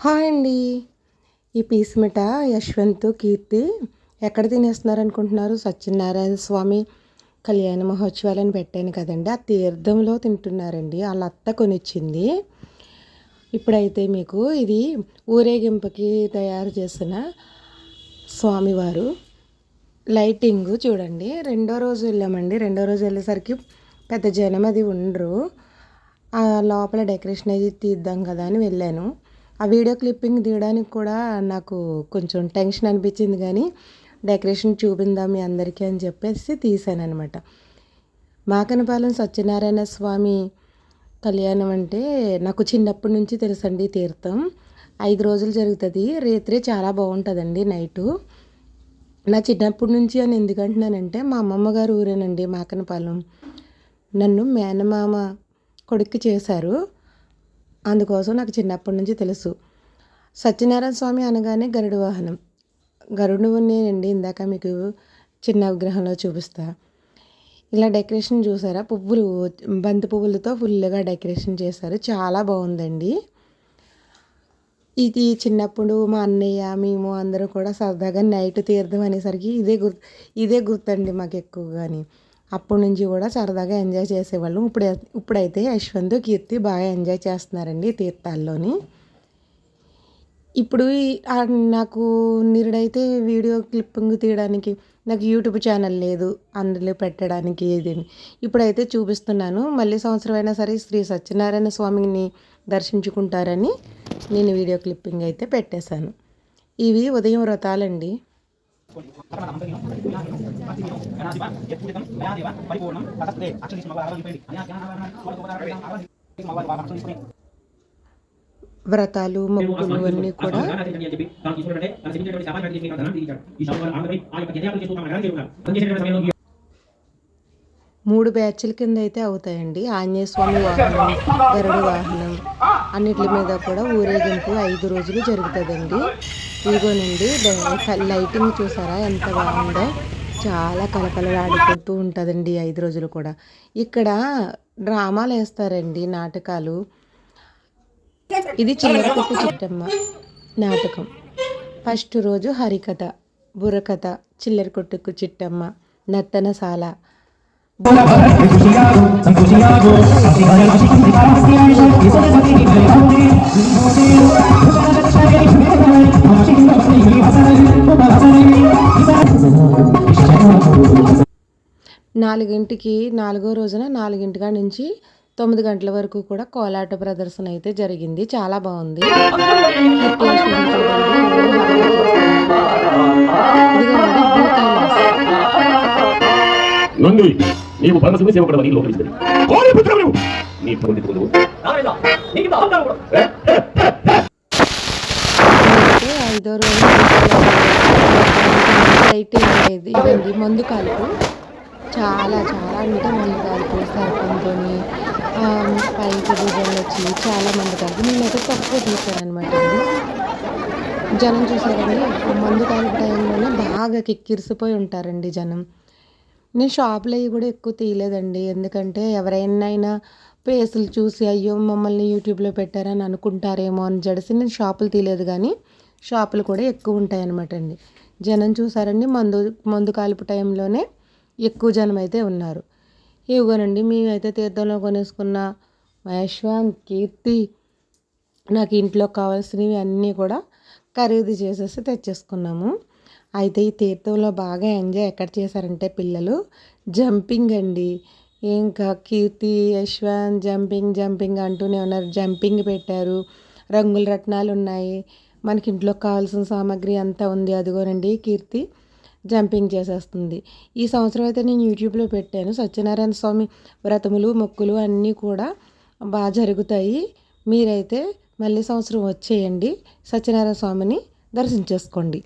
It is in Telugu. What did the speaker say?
హాయ్ అండి. ఈ పీస్మిట యశ్వంత్ కీర్తి ఎక్కడ తినేస్తున్నారు అనుకుంటున్నారు సత్యనారాయణ స్వామి కళ్యాణ మహోత్సవాలని పెట్టాను కదండి. ఆ తీర్థంలో తింటున్నారండి. వాళ్ళ అత్త కొనిచ్చింది. ఇప్పుడైతే మీకు ఇది ఊరేగింపుకి తయారు చేసిన స్వామివారు. లైటింగ్ చూడండి. రెండో రోజు వెళ్ళామండి. రెండో రోజు వెళ్ళేసరికి పెద్ద జనం అది ఉండరు. లోపల డెకరేషన్ అది తీద్దాం కదా అని వెళ్ళాను. ఆ వీడియో క్లిప్పింగ్ తీయడానికి కూడా నాకు కొంచెం టెన్షన్ అనిపించింది కానీ డెకరేషన్ చూపిందాం మీ అందరికీ అని చెప్పేసి తీసాను అనమాట మాకనపాలెం సత్యనారాయణ స్వామి కళ్యాణం అంటే నాకు చిన్నప్పటి నుంచి తెలుసండి తీర్థం. ఐదు రోజులు జరుగుతుంది. రేత్రి చాలా బాగుంటుందండి నైటు. నా చిన్నప్పటి నుంచి అని ఎందుకంటున్నానంటే మా అమ్మమ్మ గారు ఊరేనండి మాకనపాలెం. నన్ను మేనమామ కొడుక్కి చేశారు. అందుకోసం నాకు చిన్నప్పటి నుంచి తెలుసు. సత్యనారాయణ స్వామి అనగానే గరుడ వాహనం. గరుడు నేనండి ఇందాక మీకు చిన్న విగ్రహంలో చూపిస్తా. ఇలా డెకరేషన్ చూసారా? పువ్వులు బంతి పువ్వులతో ఫుల్గా డెకరేషన్ చేశారు. చాలా బాగుందండి. ఇది చిన్నప్పుడు మా అన్నయ్య మేము అందరూ కూడా సరదాగా నైట్ తీర్థం అనేసరికి ఇదే గుర్తు ఇదే గుర్తండి మాకు ఎక్కువగాని. అప్పటి నుంచి కూడా సరదాగా ఎంజాయ్ చేసేవాళ్ళం. ఇప్పుడు ఇప్పుడైతే యశ్వంత్ కీర్తి బాగా ఎంజాయ్ చేస్తున్నారండి తీర్థాల్లోని. ఇప్పుడు నాకు నిరుడైతే వీడియో క్లిప్పింగ్ తీయడానికి నాకు యూట్యూబ్ ఛానల్ లేదు అందులో పెట్టడానికి ఇది ఇప్పుడైతే చూపిస్తున్నాను. మళ్ళీ సంవత్సరం అయినా సరే శ్రీ సత్యనారాయణ స్వామిని దర్శించుకుంటారని నేను వీడియో క్లిప్పింగ్ అయితే పెట్టేశాను. ఇవి ఉదయం వ్రతాలండి. వ్రతాలు మొక్కులు అన్నీ కూడా మూడు బ్యాచ్ల కింద అయితే అవుతాయండి. ఆంజనేయ స్వామి వాహనం గరుడు వాహనం అన్నిటి మీద కూడా ఊరేగింపు ఐదు రోజులు జరుగుతుందండి. ఇదిగోనండి లైటింగ్ చూసారా? ఎంత బాగుందో. చాలా కలకలలాడిపోతూ ఉంటుందండి ఐదు రోజులు కూడా ఇక్కడ డ్రామాలు వేస్తారండి నాటకాలు ఇది చిల్లరకొట్టు చిట్టమ్మ నాటకం ఫస్ట్ రోజు హరికథ బుర్రకథ చిల్లర కొట్టుకు చిట్టమ్మ నత్తనసాల నాలుగింటికి నాలుగో రోజున నాలుగింటిగా నుంచి తొమ్మిది గంటల వరకు కూడా కోలాట ప్రదర్శన అయితే జరిగింది. చాలా బాగుంది. నీవు పరమశివుని కోడి నీ ఐదో రోజు ఇదండి మందు కాలుపు. చాలా చాలా అంటే మందు కాలుపు సర్పంతో పైకి డిజైన్ వచ్చి చాలా మంది కలిపి నేనైతే తక్కువ తీసాను అనమాట జనం చూసారండి మందు కాలుపు టైంలోనే బాగా కిక్కిరిసిపోయి ఉంటారండి జనం. నేను షాప్లో అవి కూడా ఎక్కువ తీయలేదండి. ఎందుకంటే ఎవరైనా ప్లేసులు చూసి అయ్యో మమ్మల్ని యూట్యూబ్లో పెట్టారని అనుకుంటారేమో అని జడిసి నేను షాపులు తీయలేదు కానీ షాపులు కూడా ఎక్కువ ఉంటాయి అనమాట అండి. జనం చూసారండి మందు మందు కాలుపు టైంలోనే ఎక్కువ జనం అయితే ఉన్నారు ఇవ్వనండి మేమైతే తీర్థంలో కొనేసుకున్న మహేశ్వాన్ కీర్తి నాకు ఇంట్లో కావాల్సినవి అన్నీ కూడా ఖరీదు చేసేసి తెచ్చేసుకున్నాము. అయితే ఈ తీర్థంలో బాగా ఎంజాయ్ ఎక్కడ చేశారంటే పిల్లలు జంపింగ్ అండి. ఇంకా కీర్తి యశ్వంత్ జంపింగ్ జంపింగ్ అంటూనే ఉన్నారు. జంపింగ్ పెట్టారు. రంగుల రత్నాలు ఉన్నాయి మనకి ఇంట్లో కావాల్సిన సామాగ్రి అంతా ఉంది. అదిగోనండి కీర్తి. జంపింగ్ చేసేస్తుంది. ఈ సంవత్సరం అయితే నేను యూట్యూబ్లో పెట్టాను. సత్యనారాయణ స్వామి వ్రతములు మొక్కులు అన్నీ కూడా బాగా జరుగుతాయి. మీరైతే మళ్ళీ సంవత్సరం వచ్చేయండి. సత్యనారాయణ స్వామిని దర్శించేసుకోండి.